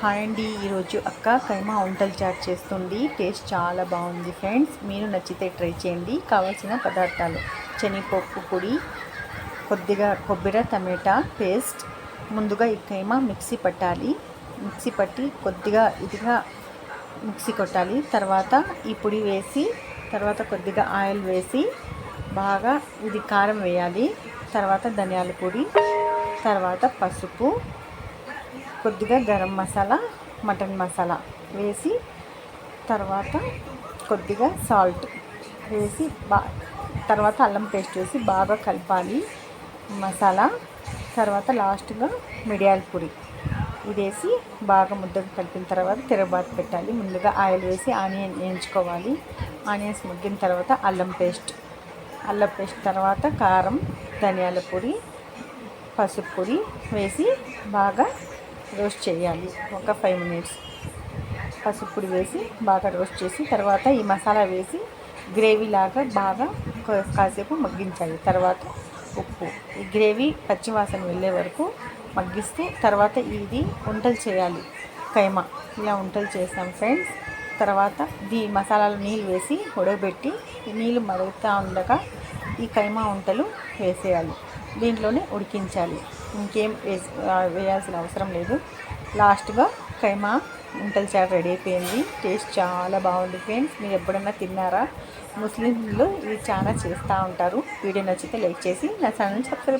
Hi అండి. ఈరోజు అక్క కైమా వంటలు చాట్ చేస్తుంది. టేస్ట్ చాలా బాగుంది ఫ్రెండ్స్. మీరు నచ్చితే ట్రై చేయండి. కావాల్సిన పదార్థాలు. శనగపప్పు పొడి కొద్దిగా కొబ్బరి టమాటా పేస్ట్. ముందుగా ఈ కైమా మిక్సీ పట్టాలి. మిక్సీ పట్టి కొద్దిగా ఇదిగా మిక్సీ కొట్టాలి. తర్వాత ఈ పొడి వేసి తర్వాత కొద్దిగా ఆయిల్ వేసి బాగా ఇది కారం వేయాలి. తర్వాత ధనియాల పొడి తర్వాత పసుపు కొద్దిగా గరం మసాలా మటన్ మసాలా వేసి తర్వాత కొద్దిగా సాల్ట్ వేసి బా తర్వాత అల్లం పేస్ట్ వేసి బాగా కలపాలి మసాలా. తర్వాత లాస్ట్గా మిరియాల పొడి ఇది వేసి బాగా ముద్దకు కలిపిన తర్వాత తిరగబాటు పెట్టాలి. ముందుగా ఆయిల్ వేసి ఆనియన్ వేయించుకోవాలి. ఆనియన్స్ ముగ్గిన తర్వాత అల్లం పేస్ట్ అల్లం పేస్ట్ తర్వాత కారం ధనియాల పొడి పసుపు పొడి వేసి బాగా రోస్ట్ చేయాలి. ఒక ఫైవ్ మినిట్స్ పసుపు వేసి బాగా రోస్ట్ చేసి తర్వాత ఈ మసాలా వేసి గ్రేవీ లాగా బాగా కా- కాసేపు మగ్గించాలి. తర్వాత ఉప్పు. ఈ గ్రేవీ పచ్చివాసన వెళ్ళే వరకు మగ్గిస్తే తర్వాత ఇది వంటలు చేయాలి. కైమా. ఇలా వంటలు చేసాం ఫ్రెండ్స్. తర్వాత దీ మసాలాలు నీళ్ళు వేసి ఉడకబెట్టి ఈ నీళ్ళు మరుగుతూ ఉండగా ఈ కైమా వంటలు వేసేయాలి. దీంట్లోనే ఉడికించాలి. ఇంకేం వేసి వేయాల్సిన అవసరం లేదు. లాస్ట్గా కైమా వంటలు చాలా రెడీ అయిపోయింది. టేస్ట్ చాలా బాగుంది ఫ్రెండ్స్. మీరు ఎప్పుడైనా తిన్నారా? ముస్లింలు ఇది చాలా చేస్తూ ఉంటారు. వీడియో నచ్చితే లైక్ చేసి నా ఛానల్ సబ్స్క్రైబ్